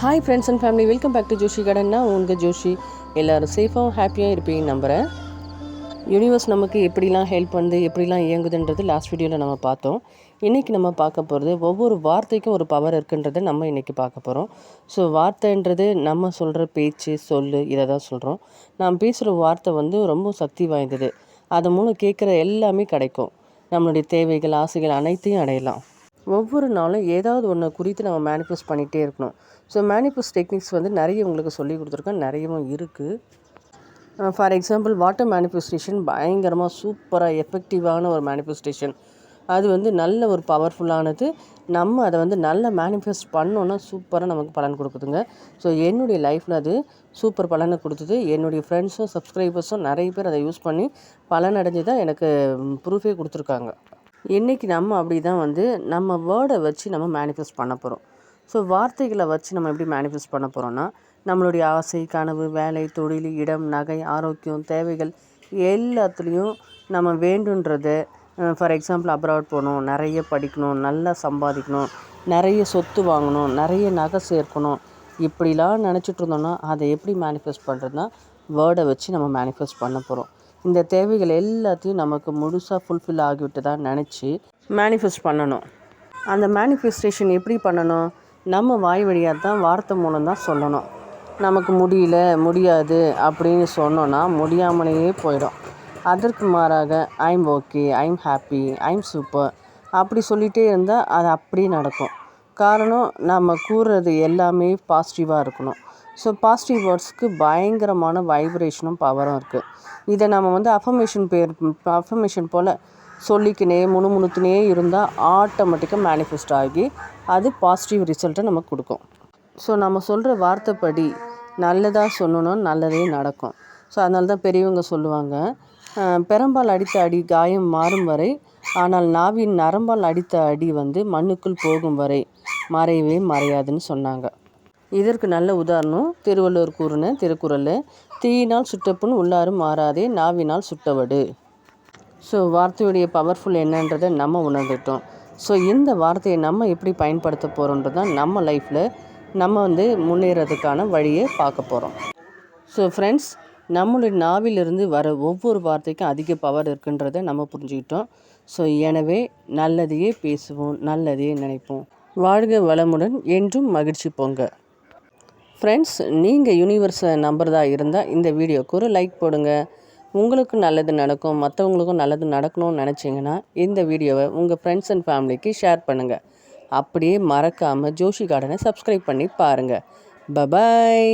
Hi friends and family welcome back to Joshi கடன்னா உங்கள் ஜோஷி. எல்லோரும் சேஃபாகவும் ஹாப்பியாக இருப்பீங்க நம்புகிறேன் யூனிவர்ஸ் நமக்கு எப்படிலாம் ஹெல்ப் பண்ணுது எப்படிலாம் இயங்குதுன்றது லாஸ்ட் வீடியோவில் நம்ம பார்த்தோம். இன்றைக்கி நம்ம பார்க்க போகிறது ஒவ்வொரு வார்த்தைக்கும் ஒரு பவர் இருக்குன்றதை நம்ம இன்றைக்கி பார்க்க போகிறோம் ஸோ வார்த்தைன்றது நம்ம சொல்கிற பேச்சு சொல் இதை தான் சொல்கிறோம் நாம் பேசுகிற வார்த்தை வந்து ரொம்ப சக்தி வாய்ந்தது. அது மூலம் கேட்குற எல்லாமே கிடைக்கும். நம்மளுடைய தேவைகள் ஆசைகள் அனைத்தையும் அடையலாம். ஒவ்வொரு நாளும் ஏதாவது ஒன்று குறித்து நம்ம மேனிஃபெஸ்ட் பண்ணிகிட்டே இருக்கணும். ஸோ மேனிஃபெஸ்ட் டெக்னிக்ஸ் வந்து நிறைய உங்களுக்கு சொல்லி கொடுத்துருக்கேன். நிறையவும் இருக்குது ஃபார் எக்ஸாம்பிள் வாட்டர் மேனிஃபெஸ்டேஷன் பயங்கரமாக சூப்பராக எஃபெக்டிவான ஒரு மேனிஃபெஸ்டேஷன் அது வந்து நல்ல ஒரு பவர்ஃபுல்லானது நம்ம அதை வந்து நல்ல மேனிஃபெஸ்ட் பண்ணோன்னா சூப்பராக நமக்கு பலன் கொடுக்குதுங்க. ஸோ என்னுடைய லைஃப்பில் அது சூப்பர் பலனை கொடுத்தது. என்னுடைய ஃப்ரெண்ட்ஸும் சப்ஸ்கிரைபர்ஸும் நிறைய பேர் அதை யூஸ் பண்ணி பலன் அடைஞ்சு தான் எனக்கு ப்ரூஃபே கொடுத்துருக்காங்க. இன்றைக்கி நம்ம அப்படி தான் வந்து நம்ம வேர்டை வச்சு நம்ம மேனிஃபெஸ்ட் பண்ண போகிறோம் ஸோ வார்த்தைகளை வச்சு நம்ம எப்படி மேனிஃபெஸ்ட் பண்ண போகிறோன்னா நம்மளுடைய ஆசை கனவு வேலை தொழில் இடம் நகை ஆரோக்கியம் தேவைகள் எல்லாத்துலேயும் நம்ம வேண்டுன்றதை ஃபார் எக்ஸாம்பிள் அப்ராட் போகணும் நிறைய படிக்கணும் நல்லா சம்பாதிக்கணும் நிறைய சொத்து வாங்கணும் நிறைய நகை சேர்க்கணும். இப்படிலாம் நினச்சிட்டு இருந்தோன்னா அதை எப்படி மேனிஃபெஸ்ட் பண்ணுறதுனா வேர்டை வச்சு நம்ம மேனிஃபெஸ்ட் பண்ண போகிறோம் இந்த தேவைகள் எல்லாத்தையும் நமக்கு முழுசாக ஃபுல்ஃபில் ஆகிவிட்டு நினச்சி மேனிஃபெஸ்ட் பண்ணணும். அந்த மேனிஃபெஸ்டேஷன் எப்படி பண்ணணும்? நம்ம வாய் வழியாக தான் வார்த்தை மூலம் தான் சொல்லணும். நமக்கு முடியல முடியாது அப்படின்னு சொன்னோன்னா முடியாமலேயே போயிடும். அதற்கு மாறாக I'm okay I'm happy I'm super அப்படி சொல்லிகிட்டே இருந்தால் அது அப்படியே நடக்கும். காரணம் நம்ம கூறுறது எல்லாமே பாசிட்டிவாக இருக்கணும். ஸோ பாசிட்டிவ் வேர்ட்ஸ்க்கு பயங்கரமான வைப்ரேஷனும் பவரும் இருக்குது இதை நம்ம வந்து அஃபர்மேஷன் பேர் அஃபர்மேஷன் போல் சொல்லிக்கினே முணுமுணுத்துனே இருந்தால் ஆட்டோமேட்டிக்காக மேனிஃபெஸ்ட் ஆகி அது பாசிட்டிவ் ரிசல்ட்டை நமக்கு கொடுக்கும். ஸோ நம்ம சொல்கிற வார்த்தைப்படி நல்லதாக சொல்லணும் நல்லதே நடக்கும். ஸோ அதனால தான் பெரியவங்க சொல்லுவாங்க பெரம்பால் அடித்த அடி காயம் மாறும் வரை ஆனால் நாவின் நரம்பால் அடித்த அடி வந்து மண்ணுக்குள் போகும் வரை மறையவே மறையாதுன்னு சொன்னாங்க. இதற்கு நல்ல உதாரணம் திருவள்ளுவர் கூறின திருக்குறள் தீயினால் சுட்டப்புண் உள்ளாரும் மாறாதே நாவினால் சுட்டவடு. ஸோ வார்த்தையுடைய பவர்ஃபுல் என்னன்றதை நம்ம உணர்ந்துட்டோம். ஸோ இந்த வார்த்தையை நம்ம எப்படி பயன்படுத்த போகிறோன்றது தான் நம்ம லைஃப்பில் நம்ம வந்து முன்னேறதுக்கான வழியை பார்க்க போகிறோம் ஸோ ஃப்ரெண்ட்ஸ் நம்மளுடைய நாவிலிருந்து வர ஒவ்வொரு வார்த்தைக்கும் அதிக பவர் இருக்குன்றதை நம்ம புரிஞ்சுக்கிட்டோம். ஸோ எனவே நல்லதையே பேசுவோம் நல்லதையே நினைப்போம். வாழ்க வளமுடன் என்றும் மகிழ்ச்சி போங்க. ஃப்ரெண்ட்ஸ் நீங்கள் யூனிவர்ஸை நம்புறதா இருந்தால் இந்த வீடியோக்கு ஒரு லைக் போடுங்க. உங்களுக்கு நல்லது நடக்கும் மற்றவங்களுக்கும் நல்லது நடக்கணும்னு நினச்சிங்கன்னா இந்த வீடியோவை உங்கள் ஃப்ரெண்ட்ஸ் அண்ட் ஃபேமிலிக்கு ஷேர் பண்ணுங்கள் அப்படியே மறக்காமல் ஜோஷி கார்டனை சப்ஸ்கிரைப் பண்ணி பாருங்கள் பபாய்